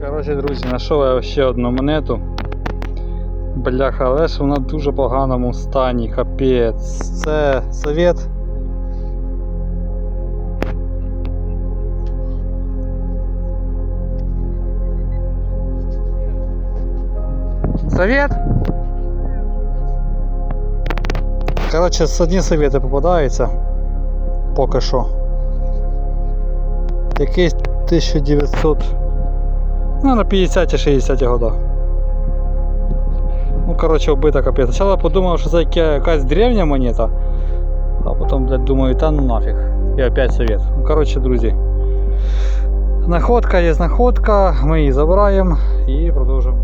Коротше, друзі, знайшов я ще одну монету. Бляха, але ж вона в дуже поганому стані, капець. Це совет. Совет? Коротше, з одні совєти попадаються. Поки що. Якийсь 1900. Ну, на 50-60 годах. Ну, коротше, вбита капець. Спочатку подумав, що це яка- якась древня монета. А потім, блядь, думаю, та ну нафіг. І опять совет. Ну, коротше, друзі. Знаходка є знаходка, ми її забираємо і продовжуємо.